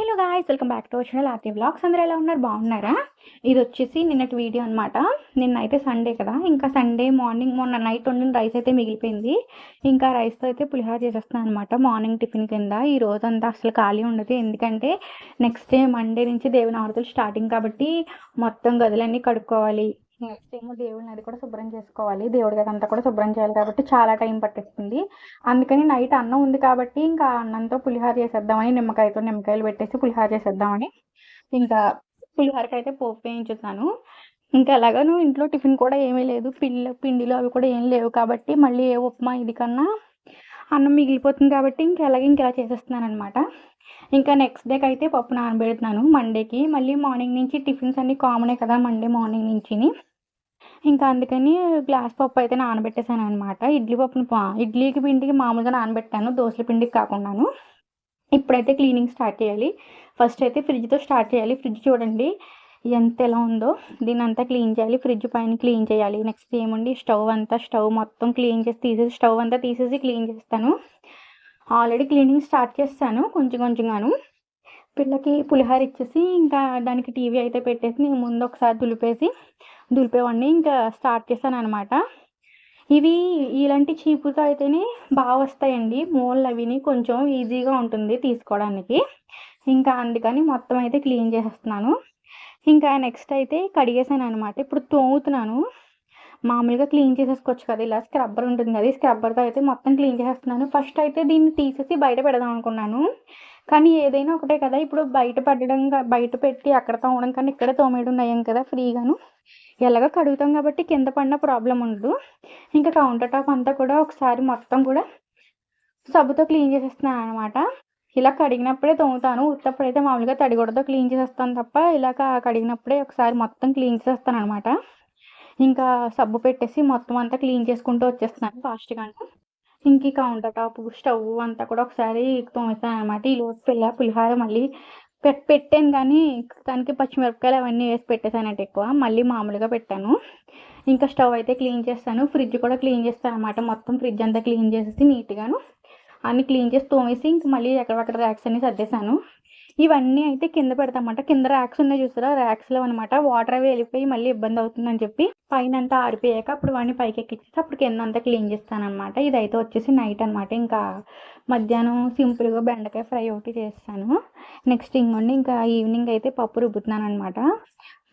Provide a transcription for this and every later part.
Hello guys welcome back to వచ్చిన channel blogs అందరూ ఎలా ఉన్నారు? బాగున్నారా? ఇది వచ్చేసి నిన్నటి వీడియో అనమాట నిన్న అయితే సండే కదా. ఇంకా సండే మార్నింగ్ మొన్న నైట్ వండిన రైస్ అయితే మిగిలిపోయింది. ఇంకా రైస్తో అయితే పులిహోర చేసేస్తున్నాను అనమాట మార్నింగ్ టిఫిన్ కింద. ఈ రోజు అంతా అసలు ఖాళీ ఉండదు. ఎందుకంటే నెక్స్ట్ డే మండే నుంచి దేవుని స్టార్టింగ్ కాబట్టి మొత్తం గదులన్నీ కడుక్కోవాలి. నెక్స్ట్ ఏమో దేవుడిని అది కూడా శుభ్రం చేసుకోవాలి. దేవుడి గది అంతా కూడా శుభ్రం చేయాలి కాబట్టి చాలా టైం పట్టేస్తుంది. అందుకని నైట్ అన్నం ఉంది కాబట్టి ఇంకా అన్నంతో పులిహోర చేసేద్దామని నిమ్మకాయతో నిమ్మకాయలు పెట్టేసి పులిహోర చేసేద్దామని ఇంకా పులిహోరకి అయితే పోపు వేయించుతాను. ఇంకా ఎలాగను ఇంట్లో టిఫిన్ కూడా ఏమీ లేదు. పిండి పిండిలు అవి కూడా ఏం లేవు కాబట్టి మళ్ళీ ఏ ఉప్మా ఇది కన్నా అన్నం మిగిలిపోతుంది కాబట్టి ఇంకా ఎలాగ ఇంకా ఇలా చేసేస్తున్నాను అనమాట ఇంకా నెక్స్ట్ డేకి అయితే పప్పు నానబెడుతున్నాను. మండేకి మళ్ళీ మార్నింగ్ నుంచి టిఫిన్స్ అన్నీ కామనే కదా మండే మార్నింగ్ నుంచి ఇంకా అందుకని గ్లాస్ పప్పు అయితే నానబెట్టేశాను అనమాట ఇడ్లీ పప్పుని పా- ఇడ్లీకి పిండికి మామూలుగా నానబెట్టాను దోశల పిండికి కాకుండాను. ఇప్పుడైతే క్లీనింగ్ స్టార్ట్ చేయాలి. ఫస్ట్ అయితే ఫ్రిడ్జ్తో స్టార్ట్ చేయాలి. ఫ్రిడ్జ్ చూడండి ఎంత ఎలా ఉందో. దీని అంతా క్లీన్ చేయాలి. ఫ్రిడ్జ్ పైన క్లీన్ చేయాలి. నెక్స్ట్ ఏముంది? స్టవ్ అంతా స్టవ్ మొత్తం క్లీన్ చేసి తీసేసి స్టవ్ అంతా తీసేసి క్లీన్ చేస్తాను. ఆల్రెడీ క్లీనింగ్ స్టార్ట్ చేస్తాను కొంచెం కొంచెంగాను. పిల్లకి పులిహోర ఇచ్చేసి ఇంకా దానికి టీవీ అయితే పెట్టేసి నేను ముందు ఒకసారి దులిపేసి దులిపేవాడిని ఇంకా స్టార్ట్ చేశాను అనమాట ఇవి ఇలాంటి చీపుతో అయితేనే బాగా వస్తాయండి. మూలలు అవిని కొంచెం ఈజీగా ఉంటుంది తీసుకోవడానికి. ఇంకా అందుకని మొత్తం అయితే క్లీన్ చేసేస్తున్నాను. ఇంకా నెక్స్ట్ అయితే కడిగేసాను అనమాట ఇప్పుడు తోముతున్నాను. మామూలుగా క్లీన్ చేసేసుకోవచ్చు కదా ఇలా స్క్రబ్బర్ ఉంటుంది కదా స్క్రబ్బర్తో అయితే మొత్తం క్లీన్ చేసేస్తున్నాను. ఫస్ట్ అయితే దీన్ని తీసేసి బయట పెడదాం అనుకున్నాను. కానీ ఏదైనా ఒకటే కదా ఇప్పుడు బయట పడడం బయట పెట్టి అక్కడ తోమడం కానీ ఇక్కడే తోమేయడం నయం కదా ఫ్రీగాను. ఎలాగో కడుగుతాం కాబట్టి కింద పడిన ప్రాబ్లం ఉండదు. ఇంకా కౌంటర్ టాప్ అంతా కూడా ఒకసారి మొత్తం కూడా సబ్బుతో క్లీన్ చేసేస్తున్నాను అనమాట ఇలా కడిగినప్పుడే తోముతాను. ఉత్తప్పుడైతే మామూలుగా తడిగుడ్డతో క్లీన్ చేసేస్తాను తప్ప ఇలా కడిగినప్పుడే ఒకసారి మొత్తం క్లీన్ చేసేస్తాను అనమాట ఇంకా సబ్బు పెట్టేసి మొత్తం అంతా క్లీన్ చేసుకుంటూ వచ్చేస్తున్నాను ఫాస్ట్గా ఇంక కౌంటర్ టాప్ స్టవ్ అంతా కూడా ఒకసారి తోమేస్తాను అనమాట ఈ లోపు పిల్ల పులిహార మళ్ళీ పెట్ పెట్టాను కానీ దానికి పచ్చిమిరపకాయలు అవన్నీ వేసి పెట్టేసానంటే ఎక్కువ. మళ్ళీ మామూలుగా పెట్టాను. ఇంకా స్టవ్ అయితే క్లీన్ చేస్తాను. ఫ్రిడ్జ్ కూడా క్లీన్ చేస్తాను అనమాట మొత్తం ఫ్రిడ్జ్ అంతా క్లీన్ చేసేసి నీట్గాను అన్ని క్లీన్ చేసి తోమేసి ఇంక మళ్ళీ ఎక్కడక్కడ ర్యాక్స్ అన్ని సర్దేశాను. ఇవన్నీ అయితే కింద పెడతామంట. కింద ర్యాక్స్ ఉన్నాయి చూసారా? ర్యాక్స్లో అనమాట వాటర్ అవి వెళ్ళిపోయి మళ్ళీ ఇబ్బంది అవుతుందని చెప్పి పైన అంతా ఆరిపోయాక అప్పుడు వాడిని పైకి ఎక్కించేసి అప్పుడు కింద అంతా క్లీన్ చేస్తాను అనమాట ఇదైతే వచ్చేసి నైట్ అనమాట ఇంకా మధ్యాహ్నం సింపుల్గా బెండకాయ ఫ్రై ఒకటి చేస్తాను. నెక్స్ట్ ఇంకోండి ఇంకా ఈవినింగ్ అయితే పప్పు రుబ్బుతున్నాను అనమాట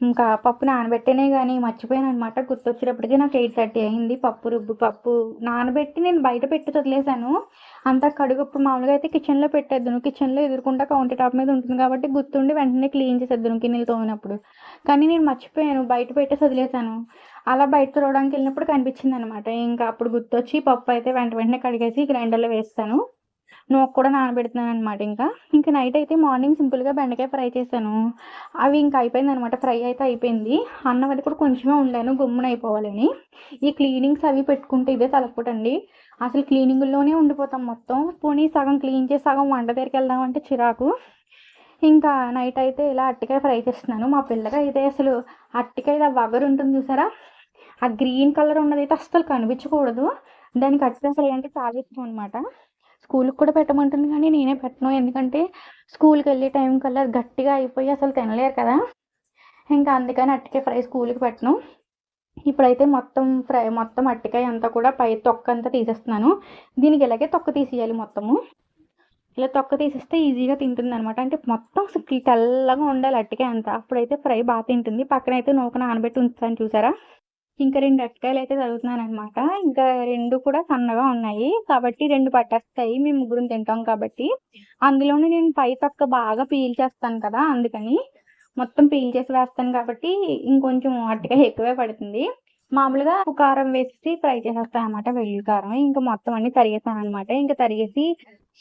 ఇంకా పప్పు నానబెట్టేనే కానీ మర్చిపోయాను అనమాట గుర్తొచ్చేటప్పటికి నాకు ఎయిట్ థర్టీ అయింది. పప్పు రుబ్బు పప్పు నానబెట్టి నేను బయట పెట్టి వదిలేసాను అంతా కడుగుప్పుడు మామూలుగా అయితే కిచెన్లో పెట్టేద్దును కిచెన్లో ఎదుర్కొంటా కౌంటర్ టాప్ మీద ఉంటుంది కాబట్టి గుర్తుండి వెంటనే క్లీన్ చేసేద్దును గిన్నెలు తోమినప్పుడు. కానీ నేను మర్చిపోయాను. బయట పెట్టేసి వదిలేసాను అలా బయట తోడడానికి వెళ్ళినప్పుడు కనిపించింది అనమాట ఇంకా అప్పుడు గుర్తొచ్చి పప్పు అయితే వెంట వెంటనే కడిగేసి గ్రైండర్లో వేస్తాను. నూక కూడా నానబెడుతున్నాను అనమాట ఇంకా. ఇంకా నైట్ అయితే మార్నింగ్ సింపుల్గా బెండకాయ ఫ్రై చేశాను. అవి ఇంకా అయిపోయింది అనమాట ఫ్రై అయితే అయిపోయింది. అన్నం అది కూడా కొంచెమే ఉండాను. గుమ్మున అయిపోవాలని. ఈ క్లీనింగ్స్ అవి పెట్టుకుంటే ఇదే తలపుటండి అసలు క్లీనింగ్లోనే ఉండిపోతాం మొత్తం. పోనీ సగం క్లీన్ చేసి సగం వంట దగ్గరికి వెళ్దాం అంటే చిరాకు. ఇంకా నైట్ అయితే ఇలా అట్టికాయ ఫ్రై చేస్తున్నాను. మా పిల్లగా అయితే అసలు అట్టికాయ వగరు ఉంటుంది చూసారా? ఆ గ్రీన్ కలర్ ఉన్నది అయితే అస్సలు కనిపించకూడదు. దానికి అట్టికాయ ఫ్రై అంటే చాలా ఇష్టం అనమాట స్కూల్కి కూడా పెట్టమంటుంది కానీ నేనే పెట్టను. ఎందుకంటే స్కూల్కి వెళ్ళే టైం కల్లా గట్టిగా అయిపోయి అసలు తినలేరు కదా. ఇంకా అందుకని అట్టికే ఫ్రై స్కూల్కి పెట్టను. ఇప్పుడైతే మొత్తం ఫ్రై మొత్తం అట్టికాయ అంతా కూడా పై తొక్క అంతా తీసేస్తున్నాను. దీనికి ఇలాగే తొక్క తీసేయాలి మొత్తము. ఇలా తొక్క తీసేస్తే ఈజీగా తింటుంది అనమాట అంటే మొత్తం తెల్లగా ఉండాలి అట్టికాయ అంతా. అప్పుడైతే ఫ్రై బాగా తింటుంది. పక్కన అయితే నూక నానబెట్టి ఉంచుతాను చూసారా? ఇంకా రెండు అరటికాయలు అయితే చదువుతున్నాను అనమాట ఇంకా రెండు కూడా సన్నగా ఉన్నాయి. కాబట్టి రెండు పట్టేస్తాయి. మేము ముగ్గురం తింటాం కాబట్టి. అందులోనే నేను పై తక్క బాగా పీల్ చేస్తాను కదా అందుకని మొత్తం పీల్ చేసి వేస్తాను కాబట్టి ఇంకొంచెం అరటికాయ ఎక్కువే పడుతుంది. మామూలుగా ఉప్పు కారం వేసి ఫ్రై చేసేస్తాను అనమాట వెల్లుల్లి కారం. ఇంకా మొత్తం అన్ని తరిగేస్తాను అనమాట ఇంకా తరిగేసి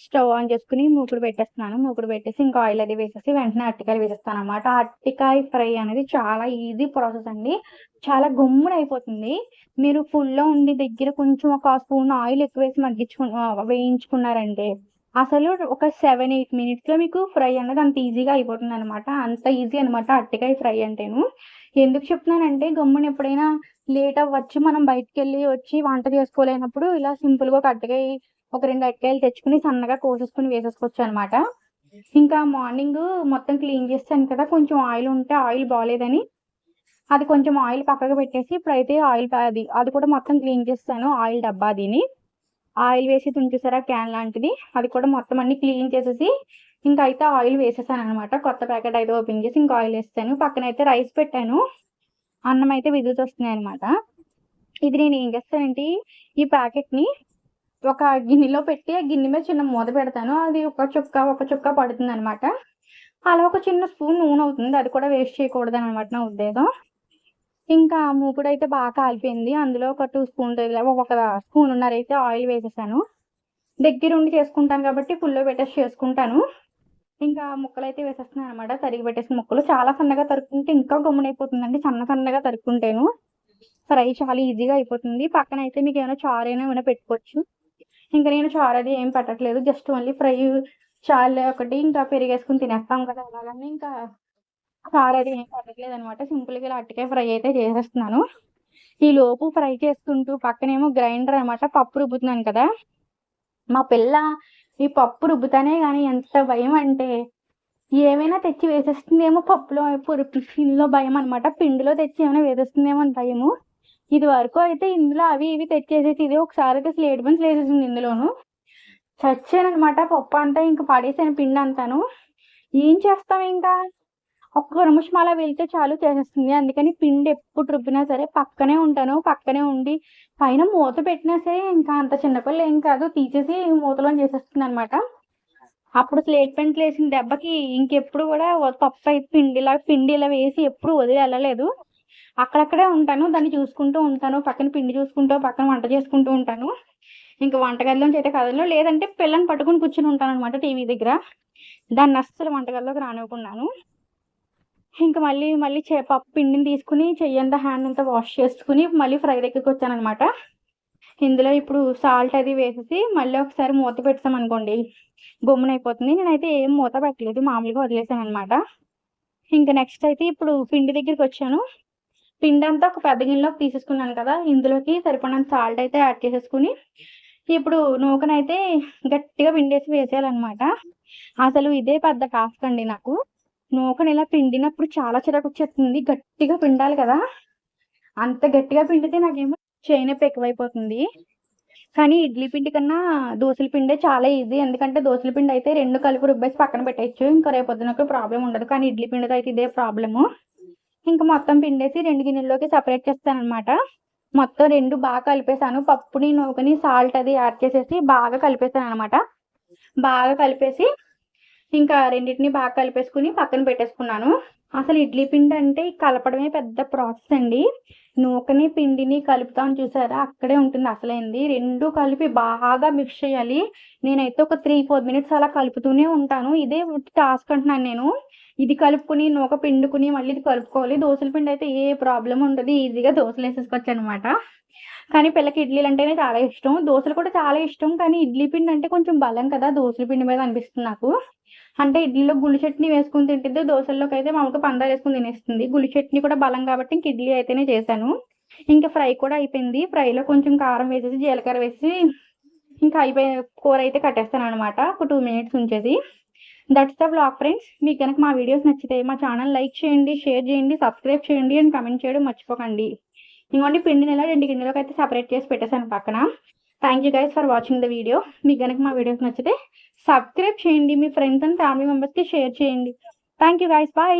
స్టవ్ ఆన్ చేసుకుని మూకుడు పెట్టేస్తున్నాను. మూకుడు పెట్టేసి ఇంకా ఆయిల్ అది వేసేసి వెంటనే అరటికాయలు వేసేస్తాను అనమాట అరటికాయ ఫ్రై అనేది చాలా ఈజీ ప్రాసెస్ అండి. చాలా గమ్మున అయిపోతుంది మీరు ఫుల్లో ఉండి దగ్గర కొంచెం ఒక స్పూన్ ఆయిల్ ఎక్కువ వేసి మగ్గించుకు వేయించుకున్నారంటే అసలు ఒక సెవెన్ ఎయిట్ మినిట్స్లో మీకు ఫ్రై అన్నది అంత ఈజీగా అయిపోతుంది అనమాట అంత ఈజీ అనమాట అరటికాయ ఫ్రై అంటేను. ఎందుకు చెప్తున్నానంటే గమ్మున ఎప్పుడైనా లేట్ అవ్వచ్చు మనం బయటికి వెళ్ళి వచ్చి వంట చేసుకోలేనప్పుడు ఇలా సింపుల్గా ఒక అరటికాయ ఒక రెండు అట్టికాయలు తెచ్చుకుని సన్నగా కోసేసుకుని వేసేసుకోవచ్చు అనమాట ఇంకా మార్నింగ్ మొత్తం క్లీన్ చేస్తాను కదా కొంచెం ఆయిల్ ఉంటే ఆయిల్ బాగాలేదని అది కొంచెం ఆయిల్ పక్కకు పెట్టేసి ఇప్పుడైతే ఆయిల్ అది అది కూడా మొత్తం క్లీన్ చేస్తాను ఆయిల్ డబ్బా దీని. ఆయిల్ వేసి తుంచేసారా క్యాన్ లాంటిది అది కూడా మొత్తం అన్ని క్లీన్ చేసేసి ఇంకా అయితే ఆయిల్ వేసేసాను అనమాట కొత్త ప్యాకెట్ అయితే ఓపెన్ చేసి ఇంకా ఆయిల్ వేస్తాను. పక్కన అయితే రైస్ పెట్టాను. అన్నం అయితే విద్యుత్ వస్తున్నాయి అనమాట ఇది నేను ఏం చేస్తానంటే ఈ ప్యాకెట్ని ఒక గిన్నెలో పెట్టి ఆ గిన్నె మీద చిన్న మూత పెడతాను. అది ఒక చుక్క ఒక చుక్క పడుతుంది అనమాట అలా ఒక చిన్న స్పూన్ నూనె అవుతుంది. అది కూడా వేస్ట్ చేయకూడదు అనమాట నా ఉద్దేశం. ఇంకా మూపుడు అయితే బాగా కాలిపోయింది. అందులో ఒక టూ స్పూన్ ఒక స్పూన్ ఉన్నారైతే ఆయిల్ వేసేసాను. దగ్గర ఉండి చేసుకుంటాను కాబట్టి ఫుల్లో పెట్టేసి చేసుకుంటాను. ఇంకా ముక్కలు అయితే వేసేస్తున్నాను అనమాట తరిగి పెట్టేసి ముక్కలు. చాలా సన్నగా తరుక్కుంటే ఇంకా గమ్మునైపోతుందండి. సన్న సన్నగా తరుక్కుంటేను. ఫ్రై చాలా ఈజీగా అయిపోతుంది. పక్కన అయితే మీకు ఏమైనా చారు అయినా ఏమైనా పెట్టుకోవచ్చు. ఇంకా నేను చారు అది ఏం పెట్టట్లేదు. జస్ట్ ఓన్లీ ఫ్రై చాలు ఒకటి ఇంకా పెరిగేసుకుని తినేస్తాం కదా అలాగని ఇంకా చారు అది ఏం పెట్టట్లేదు అనమాట సింపుల్గా ఇలా అట్టికాయ ఫ్రై అయితే చేసేస్తున్నాను. ఈ లోపు ఫ్రై చేసుకుంటూ పక్కనేమో గ్రైండర్ అనమాట. పప్పు రుబ్బుతున్నాను కదా. మా పిల్ల ఈ పప్పు రుబ్బుతానే కానీ ఎంత భయం అంటే ఏమైనా తెచ్చి వేసేస్తుందేమో పప్పులో పిండిలో భయం అనమాట. పిండిలో తెచ్చి ఏమైనా వేసేస్తుందేమో అని భయము. ఇది వరకు అయితే ఇందులో అవి ఇవి తెచ్చేసేసి ఇది ఒకసారి అయితే స్లేట్ బన్స్ వేసేసింది ఇందులోను. చచ్చానమాట పప్పు అంతా ఇంకా పడేసాను పిండి అంతాను. ఏం చేస్తాం ఇంకా? ఒక్క నిమిషం అలా వెళ్తే చాలు చేసేస్తుంది. అందుకని పిండి ఎప్పుడు రుబ్బినా సరే పక్కనే ఉంటాను. పక్కనే ఉండి పైన మూత పెట్టినా సరే ఇంకా అంత చిన్నపిల్ల ఏం కాదు. తీసేసి మూతలో చేసేస్తుంది అనమాట అప్పుడు స్లేట్ పెయింట్ వేసిన దెబ్బకి ఇంకెప్పుడు కూడా పప్పు అయితే పిండి ఇలా పిండి ఇలా వేసి ఎప్పుడు వదిలి వెళ్ళలేదు అక్కడక్కడే ఉంటాను దాన్ని చూసుకుంటూ ఉంటాను పక్కన పిండి చూసుకుంటూ పక్కన వంట చేసుకుంటూ ఉంటాను. ఇంకా వంటగదిలోంచి అయితే కదలో లేదంటే పిల్లని పట్టుకుని కూర్చుని ఉంటాను అనమాట టీవీ దగ్గర. దాన్ని అస్సలు వంటగదిలోకి రానివ్వకున్నాను. ఇంకా మళ్ళీ మళ్ళీ చే పప్పు పిండిని తీసుకుని చెయ్యంతా హ్యాండ్ అంతా వాష్ చేసుకుని మళ్ళీ ఫ్రై దగ్గరికి వచ్చానమాట ఇందులో ఇప్పుడు సాల్ట్ అది వేసేసి మళ్ళీ ఒకసారి మూత పెట్టాం అనుకోండి. గమ్మున అయిపోతుంది. నేనైతే ఏం మూత పెట్టలేదు మామూలుగా వదిలేసాను అనమాట ఇంకా నెక్స్ట్ అయితే ఇప్పుడు పిండి దగ్గరికి వచ్చాను. పిండి అంతా ఒక పెద్ద గిన్నెలోకి తీసేసుకున్నాను కదా ఇందులోకి సరిపడినంత సాల్ట్ అయితే యాడ్ చేసేసుకుని ఇప్పుడు నూకనైతే గట్టిగా పిండేసి వేసేయాలన్నమాట. అసలు ఇదే పెద్ద టాస్క్ అండి నాకు. నూకను ఇలా పిండినప్పుడు చాలా చిరాకు వచ్చేస్తుంది గట్టిగా పిండాలి కదా. అంత గట్టిగా పిండితే నాకేమో చేయనొప్పి ఎక్కువైపోతుంది. కానీ ఇడ్లీ పిండి కన్నా దోశల పిండే చాలా ఈజీ ఎందుకంటే దోశల పిండి అయితే రెండు కలిపి రుబ్బేసి పక్కన పెట్టేయచ్చు ఇంకా రేపు పొద్దునకు ప్రాబ్లం ఉండదు. కానీ ఇడ్లీ పిండితో అయితే ఇదే ప్రాబ్లము ఇంకా మొత్తం పిండేసి రెండు గిన్నెల్లోకి సపరేట్ చేస్తాను అనమాట మొత్తం రెండు బాగా కలిపేసాను పప్పుని నూకని సాల్ట్ అది యాడ్ చేసేసి బాగా కలిపేసాను అనమాట బాగా కలిపేసి ఇంకా రెండింటిని బాగా కలిపేసుకుని పక్కన పెట్టేసుకున్నాను. అసలు ఇడ్లీ పిండి అంటే కలపడమే పెద్ద ప్రాసెస్ అండి. నూకని పిండిని కలుపుతాం చూసారా? అక్కడే ఉంటుంది అసలైంది. రెండు కలిపి బాగా మిక్స్ చేయాలి. నేనైతే ఒక త్రీ ఫోర్ మినిట్స్ అలా కలుపుతూనే ఉంటాను. ఇదే టాస్క్ అంటున్నాను నేను. ఇది కలుపుకుని నూక పిండుకుని మళ్ళీ ఇది కలుపుకోవాలి. దోశల పిండి అయితే ఏ ప్రాబ్లం ఉండదు. ఈజీగా దోశలు వేసేసుకోవచ్చు అనమాట కానీ పిల్లకి ఇడ్లీలు అంటేనే చాలా ఇష్టం. దోశలు కూడా చాలా ఇష్టం. కానీ ఇడ్లీ పిండి అంటే కొంచెం బలం కదా దోశల పిండి మీద అనిపిస్తుంది నాకు. అంటే ఇడ్లీలో గుళ్ళు చట్నీ వేసుకుని తింటుంది దోశల్లోకి అయితే మామూలుగా పందాలు వేసుకుని తినేస్తుంది. గుళ్ళు చట్నీ కూడా బలం కాబట్టి ఇంక ఇడ్లీ అయితేనే చేశాను. ఇంకా ఫ్రై కూడా అయిపోయింది. ఫ్రైలో కొంచెం కారం వేసేసి జీలకర్ర వేసి ఇంకా అయిపోయి కూర అయితే కట్టేస్తాను అనమాట ఒక టూ మినిట్స్ ఉంచేసి దట్స్ ద బ్లాగ్ ఫ్రెండ్స్ మీకు కనుక మా వీడియోస్ నచ్చితే మా ఛానల్ లైక్ చేయండి షేర్ చేయండి సబ్స్క్రైబ్ చేయండి అండ్ కమెంట్ చేయడం మర్చిపోకండి. ఇంకోండి పిండిని ఇలా రెండు గిన్నెలోకి అయితే సపరేట్ చేసి పెట్టేశాను పక్కన. Thank you guys for watching the video మీకు కనుక మా వీడియోస్ నచ్చితే సబ్స్క్రైబ్ చేయండి. మీ ఫ్రెండ్స్ అండ్ ఫ్యామిలీ మెంబర్స్కి షేర్ చేయండి. Thank you guys bye